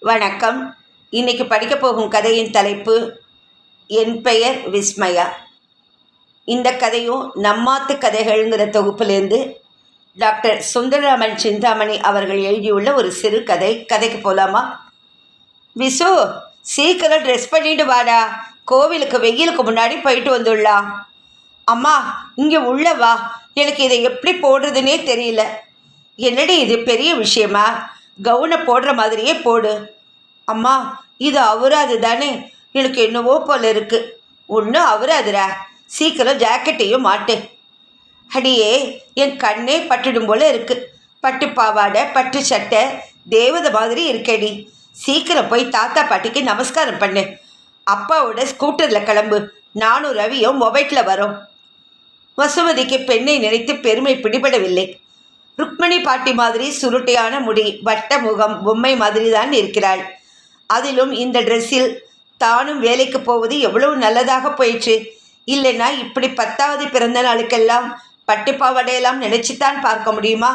வணக்கம். இன்னைக்கு படிக்க போகும் கதையின் தலைப்பு என் பெயர் விஸ்மயா. இந்த கதையும் நம்மாத்து கதைகள்ங்கிற தொகுப்பிலேருந்து டாக்டர் சுந்தரராமன் சிந்தாமணி அவர்கள் எழுதியுள்ள ஒரு சிறு கதை. கதைக்கு போகலாமா விசு சீக்கிரம் ட்ரெஸ் பண்ணிட்டு வாடா. கோவிலுக்கு வெயிலுக்கு முன்னாடி போயிட்டு வந்துடலாம். அம்மா இங்கே உள்ள வா. எனக்கு இதை எப்படி போடுறதுனே தெரியல. என்னடி இது பெரிய விஷயமா? கவுனை போடுற மாதிரியே போடு. அம்மா இது அவராது தானே எனக்கு என்னவோ போல இருக்கு. ஒன்றும் அவராதுடா சீக்கிரம் ஜாக்கெட்டையும் மாட்டு. அடியே என் கண்ணே பட்டுடும் போல இருக்கு. பட்டு பாவாடை பட்டு சட்டை தேவதை மாதிரி இருக்கேடி. சீக்கிரம் போய் தாத்தா பாட்டிக்கு நமஸ்காரம் பண்ணு. அப்பாவோட ஸ்கூட்டரில் கிளம்பு. நானும் ரவியும் மொபைட்டில் வரோம். வசுமதிக்கு பெண்ணை நினைத்து பெருமை பிடிபடவில்லை. ருக்மணி பாட்டி மாதிரி சுருட்டையான முடி வட்ட முகம் பொம்மை மாதிரி தான் இருக்கிறாள். அதிலும் இந்த ட்ரெஸ்ஸில் தானும் வேலைக்கு போவது எவ்வளவு நல்லதாக போயிற்று. இல்லைன்னா இப்படி பத்தாவது பிறந்த நாளுக்கெல்லாம் பட்டுப்பாவடையெல்லாம் நினைச்சுத்தான் பார்க்க முடியுமா?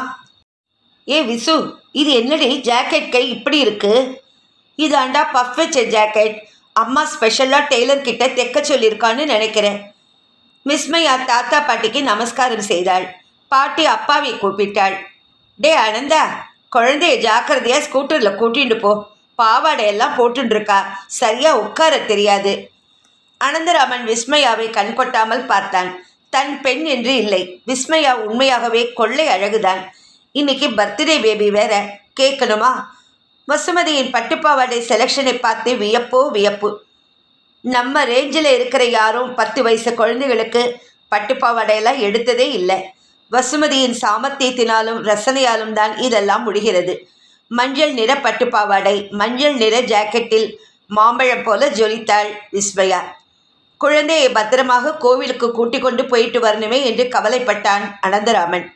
ஏ விசு இது என்னடி ஜாக்கெட் கை இப்படி இருக்கு? இதாண்டா பஃப் வச்ச ஜாக்கெட். அம்மா ஸ்பெஷலாக டெய்லர் கிட்ட தைக்க சொல்லியிருக்கான்னு நினைக்கிறேன். மிஸ்மையா தாத்தா பாட்டிக்கு நமஸ்காரம் செய்தாள். பாட்டி அப்பாவை கூப்பிட்டாள். டே அனந்தா குழந்தைய ஜாக்கிரதையா ஸ்கூட்டரில் கூட்டிட்டு போ. பாவாடையெல்லாம் போட்டுருக்கா இருக்கா சரியா உட்கார தெரியாது. அனந்தராமன் விஸ்மயாவை கண் கொட்டாமல் பார்த்தான். தன் பெண் என்று இல்லை. விஸ்மயா உண்மையாகவே கொள்ளை அழகுதான். இன்னைக்கு பர்த்டே பேபி வேற. கேட்கணுமா? வசுமதியின் பட்டுப்பாவாடை செலெக்ஷனை பார்த்து வியப்போ வியப்பு. நம்ம ரேஞ்சில் இருக்கிற யாரும் பத்து வயசு குழந்தைகளுக்கு பட்டுப்பாவாடையெல்லாம் எடுத்ததே இல்லை. வசுமதியின் சாமர்த்தியத்தினாலும் ரசனையாலும் தான் இதெல்லாம் முடிகிறது. மஞ்சள் நிற பட்டுப்பாவாடை மஞ்சள் நிற ஜாக்கெட்டில் மாம்பழம் போல ஜொலித்தாள் விஸ்வயா. குழந்தையை பத்திரமாக கோவிலுக்கு கூட்டிக் கொண்டு போயிட்டு வரணுமே என்று கவலைப்பட்டான் அனந்தராமன்.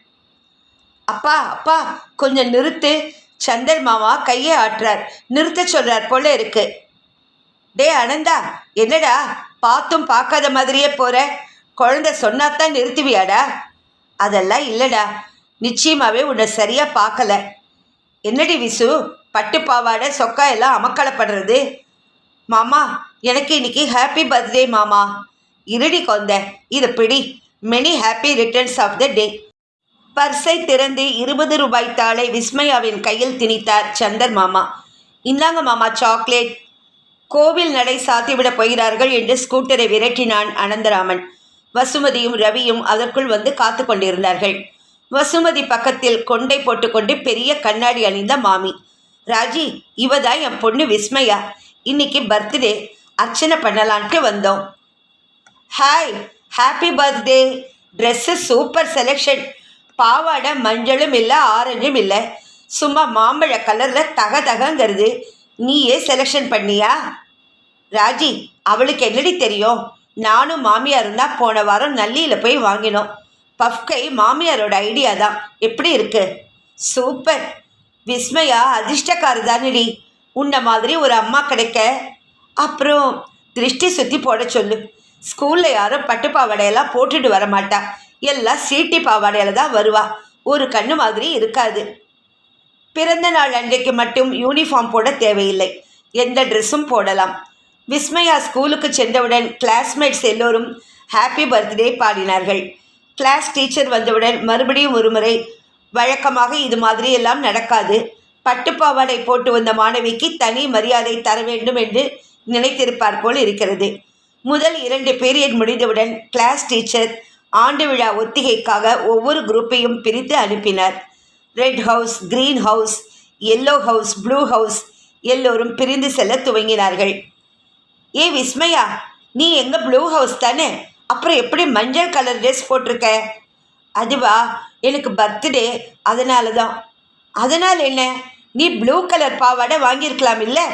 அப்பா அப்பா கொஞ்சம் நிறுத்து. சந்தர் மாமா கையை ஆற்றார். நிறுத்த சொல்றார் போல இருக்கு. டே அனந்தா என்னடா? பார்த்தும் பார்க்காத மாதிரியே போற. குழந்தை சொன்னாத்தான் நிறுத்துவியாடா? அதெல்லாம் இல்லைடா. நிச்சயமாகவே உன்னை சரியாக பார்க்கல. என்னடி விசு? பட்டு பாவாடை சொக்கா எல்லாம் அமக்கலப்படுறது. மாமா எனக்கு இன்னைக்கு ஹாப்பி பர்த்டே மாமா. இருடி கொந்த இது பிடி. Many happy returns of the day பர்ஸை திறந்து இருபது ரூபாய் தாளை விஸ்மயாவின் கையில் திணித்தார் சந்தர் மாமா. இந்தாங்க மாமா சாக்லேட் கோவில் நடை சாத்திவிடப் போகிறார்கள் என்று ஸ்கூட்டரை விரட்டினான் அனந்தராமன். வசுமதியும் ரவியும் அதற்குள் வந்து காத்து கொண்டிருந்தார்கள். வசுமதி பக்கத்தில் கொண்டை போட்டுக்கொண்டு பெரிய கண்ணாடி அணிந்த மாமி ராஜி இவ தான் என் பொண்ணு விஸ்மயா. இன்னைக்கு பர்த்டே அர்ச்சனை பண்ணலான்ட்டு வந்தோம். Hi happy birthday. Dress super selection. பாவாடை மஞ்சளும் இல்லை ஆரஞ்சும் இல்லை. சும்மா மாம்பழ கலரில் தக தகங்கிறது நீயே செலெக்ஷன் பண்ணியா? ராஜி அவளுக்கு என்னடி தெரியும்? நானும் மாமியாரும் தான் போன வாரம் நல்லியில் போய் வாங்கினோம். பஃப்கை மாமியாரோட ஐடியா தான். எப்படி இருக்கு? சூப்பர். விஸ்மயா அதிர்ஷ்டக்கார தானடி உன்ன மாதிரி ஒரு அம்மா கிடைக்க. அப்புறம் திருஷ்டி சுற்றி போட சொல்லு. ஸ்கூலில் யாரும் பட்டு பாவாடையெல்லாம் போட்டுட்டு வர மாட்டா. எல்லாம் சீட்டி பாவாடையில் தான் வருவா. ஒரு கண்ணு மாதிரி இருக்காது. பிறந்த நாள் அன்றைக்கு மட்டும் யூனிஃபார்ம் போட தேவையில்லை. எந்த ட்ரெஸ்ஸும் போடலாம். விஸ்மயா ஸ்கூலுக்கு சென்றவுடன் கிளாஸ்மேட்ஸ் எல்லோரும் ஹாப்பி பர்த்டே பாடினார்கள். கிளாஸ் டீச்சர் வந்தவுடன் மறுபடியும் ஒருமுறை வழக்கமாக இது மாதிரி எல்லாம் நடக்காது. பட்டுப்பாவாடை போட்டு வந்த மாணவிக்கு தனி மரியாதை தர வேண்டும் என்று நினைத்திருப்பார் போல் இருக்கிறது. முதல் இரண்டு பீரியட் முடிந்தவுடன் கிளாஸ் டீச்சர் ஆண்டு விழா ஒத்திகைக்காக ஒவ்வொரு குரூப்பையும் பிரித்து அனுப்பினார். Red house green house yellow house blue house எல்லோரும் பிரிந்து செல்ல துவங்கினார்கள். ஏ விஸ்மயா நீ எங்கள் ப்ளூ ஹவுஸ் தானே? அப்புறம் எப்படி மஞ்சள் கலர் ட்ரெஸ் போட்டிருக்க? அதுவா எனக்கு பர்த்டே அதனால தான் அதனால் என்ன? நீ ப்ளூ கலர் பாவாடை வாங்கியிருக்கலாம் இல்லை?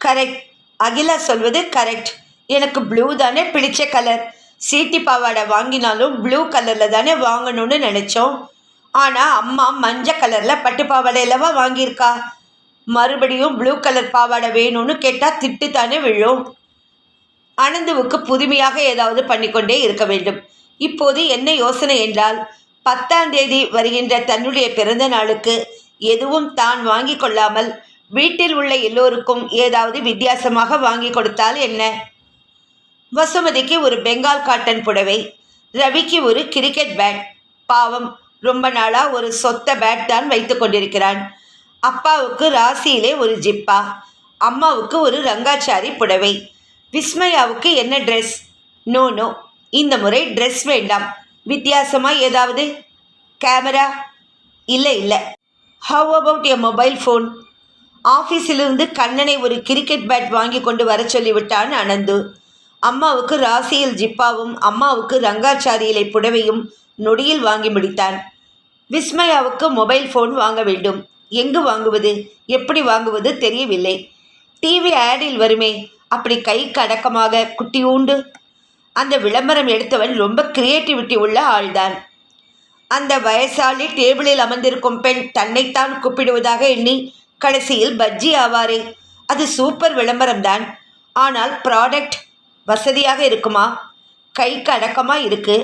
கரெக்ட் அகிலா சொல்வது கரெக்ட் எனக்கு ப்ளூ தானே பிடிச்ச கலர் சீட்டி பாவாடை வாங்கினாலும் ப்ளூ கலரில் தானே வாங்கணும்னு நினச்சோம். ஆனால் அம்மா மஞ்சள் கலரில் பட்டு பாவாடையிலவா வாங்கியிருக்கா? மறுபடியும் ப்ளூ கலர் பாவாடை வேணும்னு கேட்டால் திட்டு தானே விழும். அனந்துவுக்கு புதுமையாக ஏதாவது பண்ணிக்கொண்டே இருக்க வேண்டும். இப்போது என்ன யோசனை என்றால் பத்தாம் தேதி வருகின்ற தன்னுடைய பிறந்த நாளுக்கு எதுவும் தான் வாங்கி கொள்ளாமல் வீட்டில் உள்ள எல்லோருக்கும் ஏதாவது வித்தியாசமாக வாங்கி கொடுத்தால் என்ன? வசுமதிக்கு ஒரு பெங்கால் காட்டன் புடவை ரவிக்கு ஒரு கிரிக்கெட் பேட் பாவம் ரொம்ப நாளாக ஒரு சொத்த பேட் தான் வைத்து கொண்டிருக்கிறான். அப்பாவுக்கு ராசியிலே ஒரு ஜிப்பா அம்மாவுக்கு ஒரு ரங்காச்சாரி புடவை. விஸ்மயாவுக்கு என்ன ட்ரெஸ் நோ நோ இந்த முறை ட்ரெஸ் வேண்டாம். வித்தியாசமாக ஏதாவது? கேமரா இல்லை இல்லை. How about a mobile phone ஆஃபீஸிலிருந்து கண்ணனை ஒரு கிரிக்கெட் பேட் வாங்கி கொண்டு வர சொல்லிவிட்டான் அனந்து. அம்மாவுக்கு ராசியில் ஜிப்பாவும் அம்மாவுக்கு ரங்காச்சாரியிலை புடவையும் நொடியில் வாங்கி முடித்தான். விஸ்மயாவுக்கு மொபைல் ஃபோன் வாங்க வேண்டும். எங்கு வாங்குவது? எப்படி வாங்குவது தெரியவில்லை. டிவி ஆடில் வருமே அப்படி கைக்கு அடக்கமாக குட்டியூண்டு அந்த விளம்பரம் எடுத்தவன் ரொம்ப கிரியேட்டிவிட்டி உள்ள ஆள்தான். அந்த வயசாளி டேபிளில் அமர்ந்திருக்கும் பெண் தன்னைத்தான் கூப்பிடுவதாக எண்ணி கடைசியில் பஜ்ஜி ஆவாரே. அது சூப்பர் விளம்பரம்தான். ஆனால் ப்ராடக்ட் வசதியாக இருக்குமா? கைக்கு அடக்கமாக இருக்கு?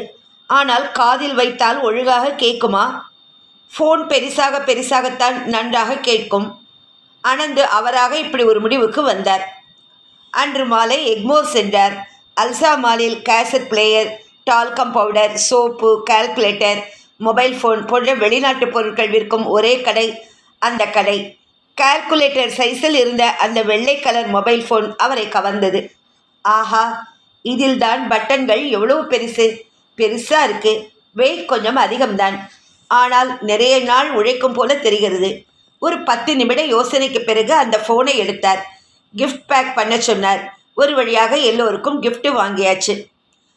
ஆனால் காதில் வைத்தால் ஒழுங்காக கேட்குமா? ஃபோன் பெரிசாக பெரிசாகத்தான் நன்றாக கேட்கும். அனந்து அவராக இப்படி ஒரு முடிவுக்கு வந்தார். அன்று மாலை எக்மோர் சென்றார். அல்சா மாலில் cassette player talcum powder soap calculator mobile phone போன்ற வெளிநாட்டு பொருட்கள் விற்கும் ஒரே கடை அந்த கடை. கால்குலேட்டர் சைஸில் இருந்த அந்த வெள்ளை கலர் மொபைல் ஃபோன் அவரை கவர்ந்தது. ஆஹா இதில் தான் பட்டன்கள் எவ்வளவு பெருசு. பெருசாக இருக்குது வெயிட் கொஞ்சம் அதிகம்தான். ஆனால் நிறைய நாள் உழைக்கும் போல தெரிகிறது. ஒரு பத்து நிமிட யோசனைக்கு பிறகு அந்த ஃபோனை எடுத்தார். கிஃப்ட் பேக் பண்ண சொன்னார். ஒரு வழியாக எல்லோருக்கும் கிஃப்ட்டு வாங்கியாச்சு.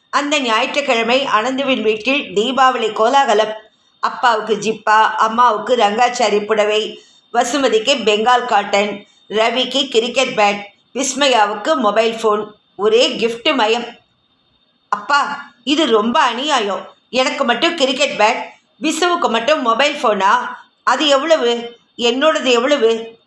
அந்த ஞாயிற்றுக்கிழமை அனந்துவின் வீட்டில் தீபாவளி கோலாகலம். அப்பாவுக்கு ஜிப்பா அம்மாவுக்கு ரங்காச்சாரி புடவை வசுமதிக்கு பெங்கால் காட்டன் ரவிக்கு கிரிக்கெட் பேட் விஸ்மயாவுக்கு மொபைல் ஃபோன் ஒரே கிஃப்ட் மயம். அப்பா இது ரொம்ப அநியாயம். எனக்கு மட்டும் கிரிக்கெட் பேட் விசுவுக்கு மட்டும் மொபைல் ஃபோனா அது எவ்வளவு? என்னோடது எவ்வளவு?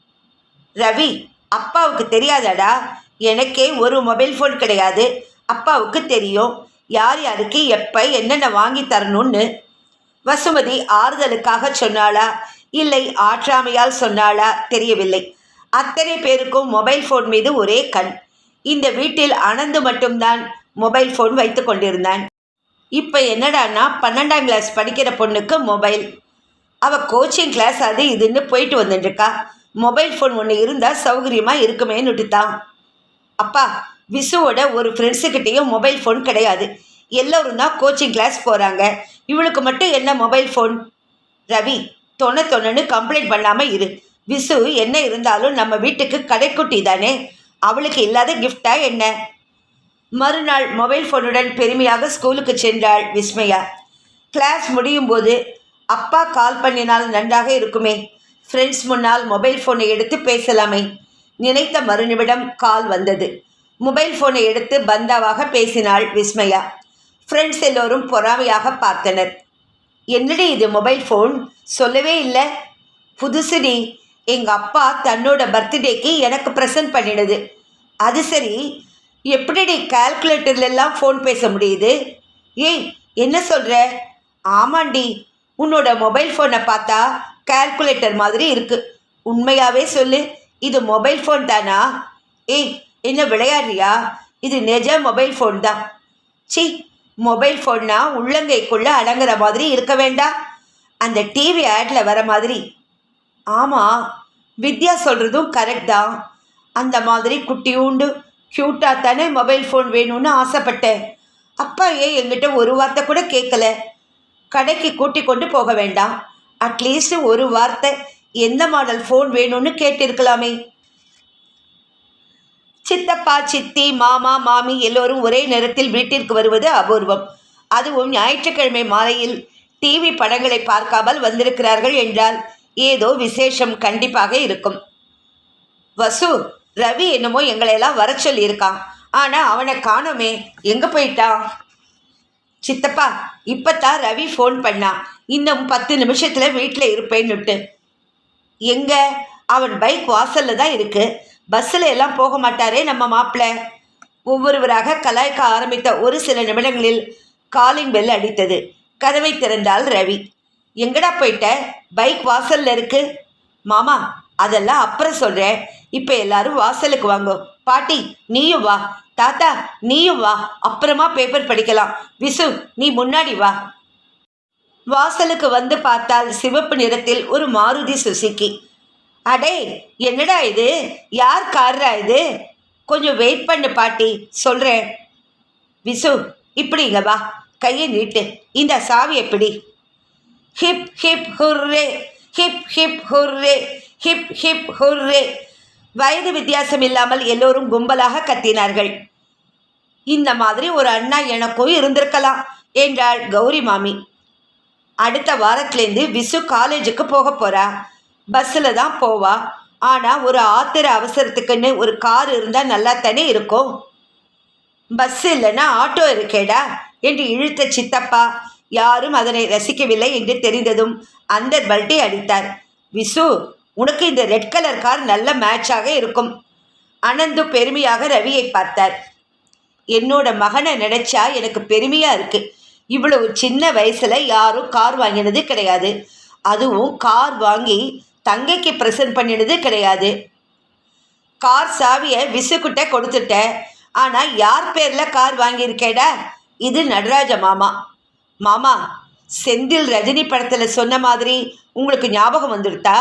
ரவி அப்பாவுக்கு தெரியாதாடா. எனக்கே ஒரு மொபைல் ஃபோன் கிடையாது. அப்பாவுக்கு தெரியும். யார் யாருக்கு எப்போ என்னென்ன வாங்கி தரணும்னு. வசுமதி ஆறுதலுக்காக சொன்னாளா? இல்லை ஆற்றாமையால் சொன்னாளா? தெரியவில்லை. அத்தனை பேருக்கும் மொபைல் ஃபோன் மீது ஒரே கண். இந்த வீட்டில் அனந்து மட்டும்தான் மொபைல் ஃபோன் வைத்து கொண்டிருந்தான். இப்போ என்னடான்னா பன்னெண்டாம் கிளாஸ் படிக்கிற பொண்ணுக்கு மொபைல் அவள் கோச்சிங் கிளாஸ் அது இதுன்னு போயிட்டு வந்துட்டுருக்கா. மொபைல் ஃபோன் ஒன்று இருந்தால் சௌகரியமாக இருக்குமேன்னுட்டு தான் அப்பா விசுவோட ஒரு ஃப்ரெண்ட்ஸுக்கிட்டேயும் மொபைல் ஃபோன் கிடையாது. எல்லோரும் தான் கோச்சிங் கிளாஸ் போகிறாங்க இவளுக்கு மட்டும் என்ன மொபைல் ஃபோன் ரவி தொண தொணன்னு கம்ப்ளைண்ட் பண்ணாமல் இரு. விசு என்ன இருந்தாலும் நம்ம வீட்டுக்கு கடைக்குட்டி தானே. அவளுக்கு இல்லாத கிஃப்டா என்ன? மறுநாள் மொபைல் ஃபோனுடன் பெருமையாக ஸ்கூலுக்கு சென்றாள் விஸ்மயா. கிளாஸ் முடியும் போது அப்பா கால் பண்ணினால் நன்றாக இருக்குமே. ஃப்ரெண்ட்ஸ் முன்னால் மொபைல் ஃபோனை எடுத்து பேசலாமே. நினைத்த மறுநிமிடம் கால் வந்தது. மொபைல் ஃபோனை எடுத்து பந்தாவாக பேசினாள் விஸ்மயா. ஃப்ரெண்ட்ஸ் எல்லோரும் பொறாமையாக பார்த்தனர். என்னடி இது மொபைல் ஃபோன்? சொல்லவே இல்லை. புதுசுடி எங்கள் அப்பா தன்னோட பர்த்டேக்கு எனக்கு ப்ரெசன்ட் பண்ணிடுது அது சரி எப்படிடி கால்குலேட்டர்லாம் ஃபோன் பேச முடியுது? ஏய் என்ன சொல்கிற ஆமாண்டி உன்னோட மொபைல் ஃபோனை பார்த்தா கால்குலேட்டர் மாதிரி இருக்கு. உண்மையாகவே சொல்லு இது மொபைல் ஃபோன் தானா? ஏய் என்ன விளையாடுறியா? இது நிஜ மொபைல் ஃபோன் தான். சி மொபைல் ஃபோன்னா உள்ளங்கைக்குள்ளே அடங்குற மாதிரி இருக்க வேண்டாம் அந்த டிவி ஆடில் வர மாதிரி. ஆமாம் வித்யா சொல்கிறதும் கரெக்ட் தான். அந்த மாதிரி குட்டியூண்டு க்யூட்டாக தானே மொபைல் ஃபோன் வேணும்னு ஆசைப்பட்டேன். அப்பா ஏன் எங்கிட்ட ஒரு வார்த்தை கூட கேட்கல கடைக்கு கூட்டி கொண்டு போக வேண்டாம். அட்லீஸ்ட் ஒரு வார்த்தை. எந்த மாடல் ஃபோன் வேணும்னு கேட்டிருக்கலாமே. சித்தப்பா சித்தி மாமா மாமி எல்லோரும் ஒரே நேரத்தில் வீட்டிற்கு வருவது அபூர்வம். அதுவும் ஞாயிற்றுக்கிழமை மாலையில் டிவி படங்களை பார்க்காமல் வந்திருக்கிறார்கள் என்றால் ஏதோ விசேஷம் கண்டிப்பாக இருக்கும். வசு ரவி என்னமோ எங்களையெல்லாம் வர சொல்லியிருக்கான். ஆனால் அவனை காணோமே. எங்கே போயிட்டான் சித்தப்பா இப்போத்தான் ரவி ஃபோன் பண்ணான் இன்னும் பத்து நிமிஷத்தில் வீட்டில் இருப்பேன்னுட்டு எங்கே? அவன் பைக் வாசலில் தான் இருக்குது பஸ்ஸில் எல்லாம் போக மாட்டாரே நம்ம மாப்பிள்ளை ஒவ்வொருவராக கலாய்க்க ஆரம்பித்த ஒரு சில நிமிடங்களில் காலிங் பெல் அடித்தது. கதவை திறந்தால் ரவி. எங்கடா போயிட்ட? பைக் வாசலில் இருக்கு. மாமா அதெல்லாம் அப்புறம் சொல்கிறேன் இப்போ எல்லாரும் வாசலுக்கு வாங்க. பாட்டி நீயும் வா. தாத்தா நீயும் வா. அப்புறமா பேப்பர் படிக்கலாம். விசு நீ முன்னாடி வா. வாசலுக்கு வந்து பார்த்தால் சிவப்பு நிறத்தில் ஒரு மாருதி சுசுக்கி அடே என்னடா இது? யார் கார்ரா இது? கொஞ்சம் வெயிட் பண்ணு பாட்டி சொல்கிறேன் விசு இப்படிங்க வா. கையை நீட்டு. இந்த சாவி எப்படி? Hip hip hurray. Hip hip hurray. Hip hip hurray. வயது வித்தியாசம் இல்லாமல் எல்லோரும் கும்பலாக கத்தினார்கள். இந்த மாதிரி ஒரு அண்ணா எனக்கும் இருந்திருக்கலாம் என்றாள் கௌரி மாமி. அடுத்த வாரத்துலேருந்து விசு காலேஜுக்கு போக போகிறா பஸ்ஸில் தான் போவா. ஆனால் ஒரு ஆத்திர அவசரத்துக்குன்னு ஒரு கார் இருந்தால் நல்லா தானே இருக்கும். பஸ் இல்லைன்னா ஆட்டோ இருக்கேடா என்று இழுத்த சித்தப்பா. யாரும் அதனை ரசிக்கவில்லை என்று தெரிந்ததும் அந்த பல்ட்டி அடித்தார். விசு உனக்கு இந்த ரெட் கலர் கார் நல்ல மேட்சாக இருக்கும். அனந்து பெருமையாக ரவியை பார்த்தார். என்னோட மகனை நினைச்சா எனக்கு பெருமையா இருக்கு. இவ்வளவு சின்ன வயசுல யாரும் கார் வாங்கினது கிடையாது. அதுவும் கார் வாங்கி தங்கைக்கு ப்ரெசன்ட் பண்ணினது கிடையாது. கார் சாவியை விசுக்கிட்ட கொடுத்துட்டேன் ஆனால் யார் பேரில் கார் வாங்கியிருக்கேடா? இது நடராஜ மாமா. மாமா செந்தில் ரஜினி படத்தில் சொன்ன மாதிரி உங்களுக்கு ஞாபகம் வந்துடுதா?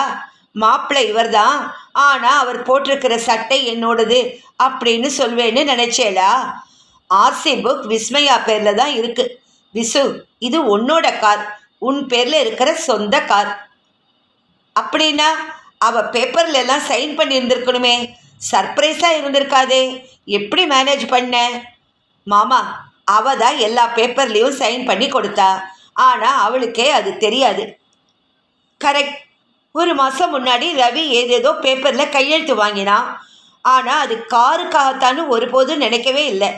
மாப்பிள்ளை இவர்தான். ஆனால் அவர் போட்டிருக்கிற சட்டை என்னோடது அப்படின்னு சொல்வேன்னு நினைச்சேலா ஆர்சி புக் விஸ்மயா பேரில் தான் இருக்கு. விசு இது உன்னோட கார். உன் பேரில் இருக்கிற சொந்த கார். அப்படின்னா அவ பேப்பர்ல எல்லாம் சைன் பண்ணி இருந்திருக்கணுமே சர்ப்ரைஸாக இருந்திருக்காதே. எப்படி மேனேஜ் பண்ண? மாமா அவ தான் எல்லா பேப்பர்லேயும் சைன் பண்ணி கொடுத்தா. ஆனால் அவளுக்கே அது தெரியாது. கரெக்ட். ஒரு மாதம் முன்னாடி ரவி ஏதேதோ பேப்பரில் கையெழுத்து வாங்கினான் ஆனால் அது காருக்காகத்தான்னு ஒருபோதும் நினைக்கவே இல்லை.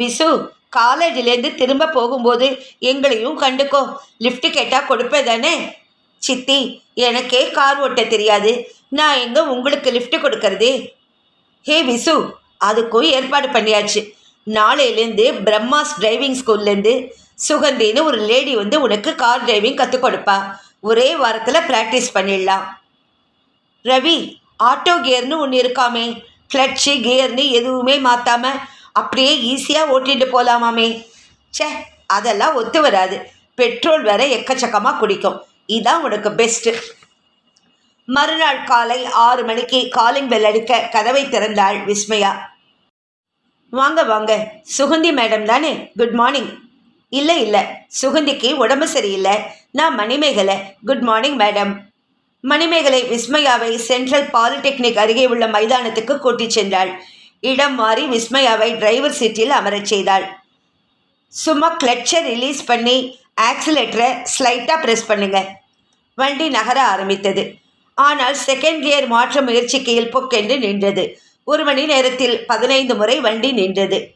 விசு காலேஜிலேருந்து திரும்ப போகும்போது எங்களையும் கண்டுக்கோ. லிஃப்ட் கேட்டால் கொடுப்பேதானே சித்தி எனக்கே கார் ஓட்ட தெரியாது. நான் எங்கே உங்களுக்கு லிஃப்ட் கொடுக்கறது? ஹே விசு அதுக்கும் ஏற்பாடு பண்ணியாச்சு. நாளையிலேருந்து பிரம்மாஸ் டிரைவிங் ஸ்கூல்லேருந்து சுகந்தின்னு ஒரு லேடி வந்து உனக்கு கார் டிரைவிங் கற்றுக் கொடுப்பா. ஒரே வாரத்தில் ப்ராக்டிஸ் பண்ணிடலாம். ரவி ஆட்டோ கியர்னு ஒன்று இருக்காமே. கிளட்சு கியர்னு எதுவுமே மாற்றாம அப்படியே ஈஸியாக ஓட்டிட்டு போகலாமாமே ச்சே அதெல்லாம் ஒத்து வராது. பெட்ரோல் வேற எக்கச்சக்கமாக குடிக்கும். இதுதான் உனக்கு பெஸ்ட்டு மறுநாள் காலை ஆறு மணிக்கு காலிங் பெல் அடிக்க கதவை திறந்தாள் விஸ்மயா. வாங்க வாங்க. சுகந்தி மேடம் தானே? குட் மார்னிங் இல்லை இல்லை. சுகந்திக்கு உடம்பு சரியில்லை. நான் Manimegalai. Good morning madam Manimegalai விஸ்மயாவை central polytechnic அருகே உள்ள மைதானத்துக்கு கூட்டிச் சென்றாள். இடம் மாறி விஸ்மயாவை டிரைவர் சீட்டில் அமரச் செய்தாள். சும்மா கிளட்சை ரிலீஸ் பண்ணி ஆக்சிலேட்டரை ஸ்லைட்டாக ப்ரெஸ் பண்ணுங்க. வண்டி நகர ஆரம்பித்தது. ஆனால் செகண்ட் கியர் மாற்ற முயற்சிக்கையில் பொக்கென்று நின்றது. ஒரு மணி நேரத்தில் பதினைந்து முறை வண்டி நின்றது.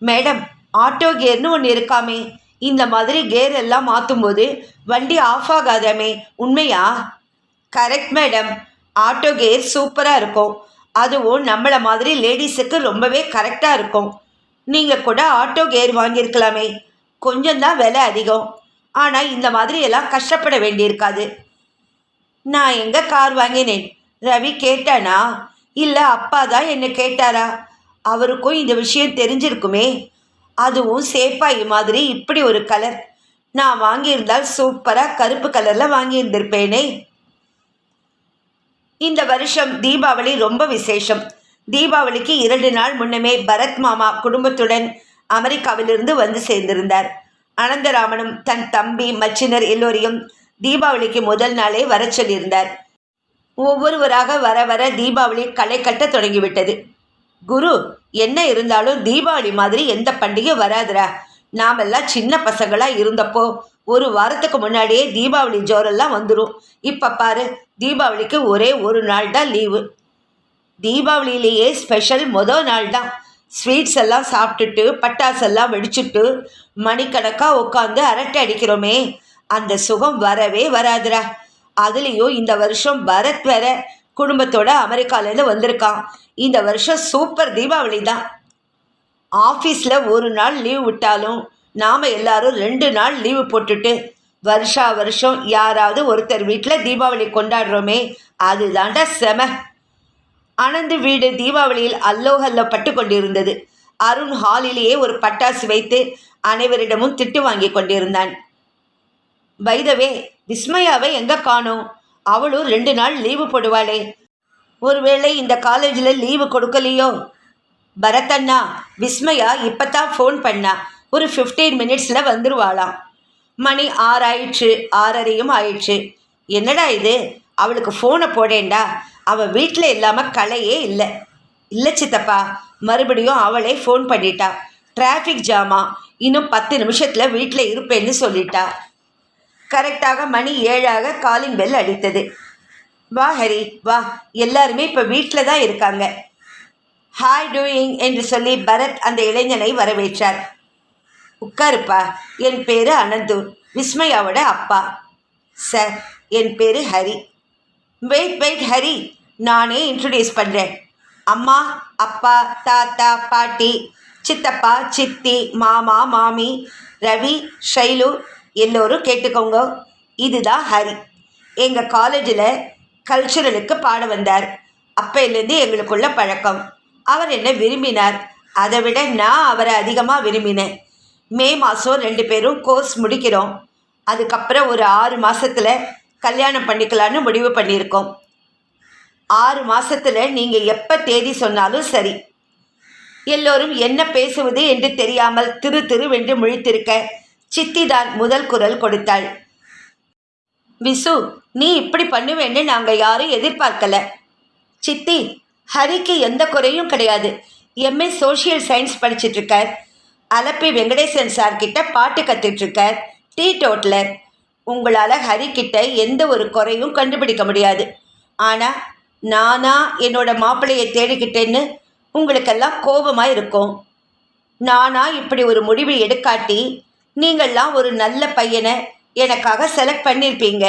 மேடம் ஆட்டோ கேர்னு ஒன்று இருக்காமே. இந்த மாதிரி கேர் எல்லாம் மாற்றும்போது வண்டி ஆஃப் ஆகாதாமே. உண்மையா? கரெக்ட் மேடம் ஆட்டோ கேர் சூப்பராக இருக்கும். அதுவும் நம்மளை மாதிரி லேடிஸுக்கு ரொம்பவே கரெக்டாக இருக்கும். நீங்கள் கூட ஆட்டோ கேர் வாங்கியிருக்கலாமே. கொஞ்சம்தான் விலை அதிகம். ஆனால் இந்த மாதிரி எல்லாம் கஷ்டப்பட வேண்டியிருக்காது. நான் எங்கே கார் வாங்கினேன்? ரவி கேட்டானா? இல்லை அப்பா தான் என்னை கேட்டாரா? அவருக்கும் இந்த விஷயம் தெரிஞ்சிருக்குமே. அதுவும் சேப்பாய் மாதிரி இப்படி ஒரு கலர். நான் வாங்கியிருந்தால் சூப்பராக கருப்பு கலரில் வாங்கியிருந்திருப்பேனே. இந்த வருஷம் தீபாவளி ரொம்ப விசேஷம். தீபாவளிக்கு இரண்டு நாள் முன்னமே பரத் மாமா குடும்பத்துடன் அமெரிக்காவிலிருந்து வந்து சேர்ந்திருந்தார். அனந்தராமனும் தன் தம்பி மச்சினர் எல்லோரையும் தீபாவளிக்கு முதல் நாளே வர சொல்லியிருந்தார். ஒவ்வொருவராக வர வர தீபாவளி களை கட்ட தொடங்கிவிட்டது. குரு என்ன இருந்தாலும் தீபாவளி மாதிரி எந்த பண்டிகை வராதுரா நாமெல்லாம் சின்ன பசங்களாக இருந்தப்போ ஒரு வாரத்துக்கு முன்னாடியே தீபாவளி ஜோரெல்லாம் வந்துடும் இப்போ பாரு தீபாவளிக்கு ஒரே ஒரு நாள் தான் லீவு. தீபாவளியிலேயே ஸ்பெஷல் மொதல் நாள் தான். ஸ்வீட்ஸ் எல்லாம் சாப்பிட்டுட்டு பட்டாசெல்லாம் வெடிச்சுட்டு மணிக்கணக்காக உட்காந்து அரட்டை அடிக்கிறோமே. அந்த சுகம் வரவே வராதுரா அதுலேயும் இந்த வருஷம் பரத் வேற குடும்பத்தோட அமெரிக்காலேருந்து வந்திருக்கான். இந்த வருஷம் சூப்பர் தீபாவளி தான். ஆஃபீஸில் ஒரு நாள் லீவ் விட்டாலும் நாம் எல்லாரும் ரெண்டு நாள் லீவு போட்டுட்டு வருஷா வருஷம் யாராவது ஒருத்தர் வீட்டில் தீபாவளி கொண்டாடுறோமே அதுதாண்டா செம. அனந்து வீடு தீபாவளியில் அல்லோகல்ல பட்டு கொண்டிருந்தது. அருண் ஹாலிலேயே ஒரு பட்டாசு வைத்து அனைவரிடமும் திட்டு வாங்கி கொண்டிருந்தான். வைதவே விஸ்மயாவை எங்கே காணோம்? அவளும் ரெண்டு நாள் லீவு போடுவாளே. ஒருவேளை இந்த காலேஜில் லீவு கொடுக்கலையோ? பரதண்ணா விஸ்மயா இப்போ தான் ஃபோன் பண்ணா. ஒரு ஃபிஃப்டீன் மினிட்ஸில் வந்துருவாளாம். மணி ஆறாயிடுச்சு ஆறரையும் ஆயிடுச்சு என்னடா இது? அவளுக்கு ஃபோனை போடேண்டா? அவள் வீட்டில் இல்லாமல் கலையே இல்லை. இல்லை சித்தப்பா மறுபடியும் அவளே ஃபோன் பண்ணிட்டா. டிராஃபிக் ஜாமா இன்னும் பத்து நிமிஷத்தில் வீட்டில் இருப்பேன்னு சொல்லிட்டா. கரெக்டாக மணி ஏழாக காலிங் பெல் அடித்தது. வா ஹரி வா. எல்லாருமே இப்போ வீட்டில் தான் இருக்காங்க. ஹாய் டூயிங் என்று சொல்லி பரத் அந்த இளைஞனை வரவேற்றார். உட்காருப்பா. என் பேர் அனந்து. விஸ்மயாவோட அப்பா. சார் என் பேர் ஹரி. Wait wait Hari. நானே இன்ட்ரடியூஸ் பண்ணுறேன் அம்மா அப்பா தாத்தா பாட்டி சித்தப்பா சித்தி மாமா மாமி ரவி ஷைலு எல்லோரும் கேட்டுக்கோங்க. இதுதான் ஹரி. எங்கள் காலேஜில் கல்ச்சுரலுக்கு பாட வந்தார். அப்பையிலேருந்து எங்களுக்குள்ள பழக்கம். அவர் என்ன விரும்பினார். அதை விட நான் அவரை அதிகமாக விரும்பினேன். மே மாதம் ரெண்டு பேரும் கோர்ஸ் முடிக்கிறோம். அதுக்கப்புறம் ஒரு ஆறு மாதத்தில் கல்யாணம் பண்ணிக்கலான்னு முடிவு பண்ணியிருக்கோம். ஆறு மாதத்தில் நீங்கள் எப்போ தேதி சொன்னாலும் சரி. எல்லோரும் என்ன பேசுவது என்று தெரியாமல் திரு திருவென்று முழித்திருக்க சித்திதான் முதல் குரல் கொடுத்தாள். விசு நீ இப்படி பண்ணுவேன்னு நாங்கள் யாரும் எதிர்பார்க்கல. சித்தி ஹரிக்கு எந்த குறையும் கிடையாது. எம்ஏ சோஷியல் சயின்ஸ் படிச்சிட்ருக்கார். அலப்பி வெங்கடேசன் சார் கிட்ட பாட்டு கற்றுட்ருக்கார் டீ டோட்லர் உங்களால் ஹரி கிட்ட எந்த ஒரு குறையும் கண்டுபிடிக்க முடியாது. ஆனால் நானா என்னோட மாப்பிள்ளையை தேடிக்கிட்டேன்னு உங்களுக்கெல்லாம் கோபமாக இருக்கும் நானா இப்படி ஒரு முடிவு எடுக்காட்டி நீங்கள்லாம் ஒரு நல்ல பையனை எனக்காக செலக்ட் பண்ணியிருப்பீங்க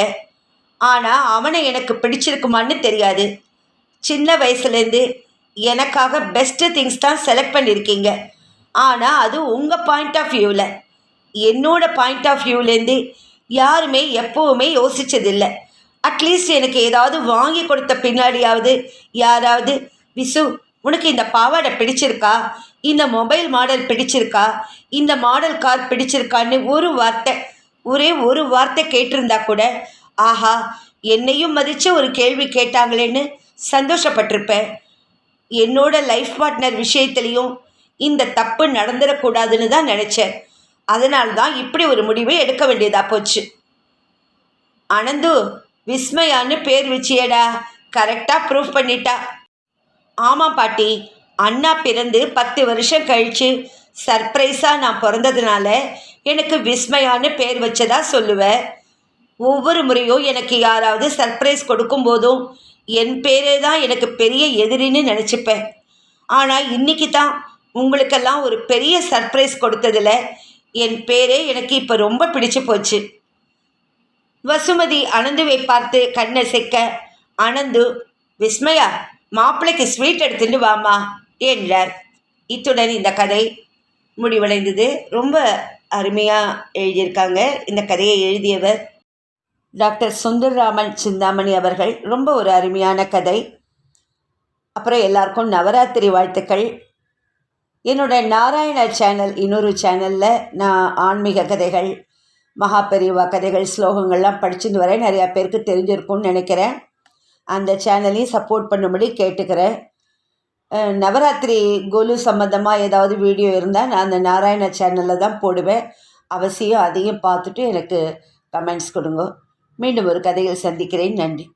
ஆனால் அவனை எனக்கு பிடிச்சிருக்குமான்னு தெரியாது. சின்ன வயசுலேருந்து எனக்காக பெஸ்ட்டு திங்ஸ் தான் செலக்ட் பண்ணியிருக்கீங்க ஆனால் அது உங்கள் பாயிண்ட் ஆஃப் வியூவில் என்னோட பாயிண்ட் ஆஃப் வியூலேருந்து யாருமே எப்போவுமே யோசித்ததில்லை அட்லீஸ்ட் எனக்கு ஏதாவது வாங்கி கொடுத்த பின்னாடியாவது யாராவது விசு உனக்கு இந்த பாவாடை பிடிச்சிருக்கா? இந்த மொபைல் மாடல் பிடிச்சிருக்கா? இந்த மாடல் கார் பிடிச்சிருக்கான்னு ஒரு வார்த்தை ஒரே ஒரு வார்த்தை கேட்டிருந்தா கூட ஆஹா என்னையும் மதித்து ஒரு கேள்வி கேட்டாங்களேன்னு சந்தோஷப்பட்டிருப்பேன். என்னோட லைஃப் பார்ட்னர் விஷயத்துலேயும் இந்த தப்பு நடந்துடக்கூடாதுன்னு தான் நினச்சேன். அதனால்தான் இப்படி ஒரு முடிவை எடுக்க வேண்டியதாக போச்சு. அனந்து விஸ்மயான்னு பேர் வச்சியடா. கரெக்டாக ப்ரூவ் பண்ணிட்டா. ஆமாம் பாட்டி. அண்ணா பிறந்து பத்து வருஷம் கழித்து சர்ப்ரைஸாக நான் பிறந்ததுனால எனக்கு விஸ்மயான்னு பேர் வச்சதா சொல்லுவேன் ஒவ்வொரு முறையும் எனக்கு யாராவது சர்ப்ரைஸ் கொடுக்கும்போதும் என் பேரே தான் எனக்கு பெரிய எதிரின்னு நினச்சிப்பேன் ஆனால் இன்றைக்கி தான் உங்களுக்கெல்லாம் ஒரு பெரிய சர்ப்ரைஸ் கொடுத்ததில் என் பேரே எனக்கு இப்போ ரொம்ப பிடிச்சு போச்சு. வசுமதி அனந்துவை பார்த்து கண்ணை செக்க அனந்து விஸ்மயா மாப்பிள்ளைக்கு ஸ்வீட் எடுத்துட்டு வாமா என்றார் இத்துடன் இந்த கதை முடிவடைந்தது. ரொம்ப அருமையாக எழுதியிருக்காங்க. இந்த கதையை எழுதியவர் டாக்டர் சுந்தர்ராமன் சிந்தாமணி அவர்கள். ரொம்ப ஒரு அருமையான கதை. அப்புறம் எல்லாருக்கும் நவராத்திரி வாழ்த்துக்கள். என்னோட நாராயண சேனல் இன்னொரு சேனலில் நான் ஆன்மீக கதைகள் மகாபெரிவா கதைகள் ஸ்லோகங்கள்லாம் படிச்சுட்டு வரேன். நிறையா பேருக்கு தெரிஞ்சிருக்கும்னு நினைக்கிறேன். அந்த சேனலையும் சப்போர்ட் பண்ணும்படி கேட்டுக்கிறேன். நவராத்திரி கொலு சம்மந்தமாக ஏதாவது வீடியோ இருந்தால் நான் அந்த நாராயண சேனலில் தான் போடுவேன். அவசியம் அதையும் பார்த்துட்டு எனக்கு கமெண்ட்ஸ் கொடுங்க. மீண்டும் ஒரு கதையில் சந்திக்கிறேன். நன்றி.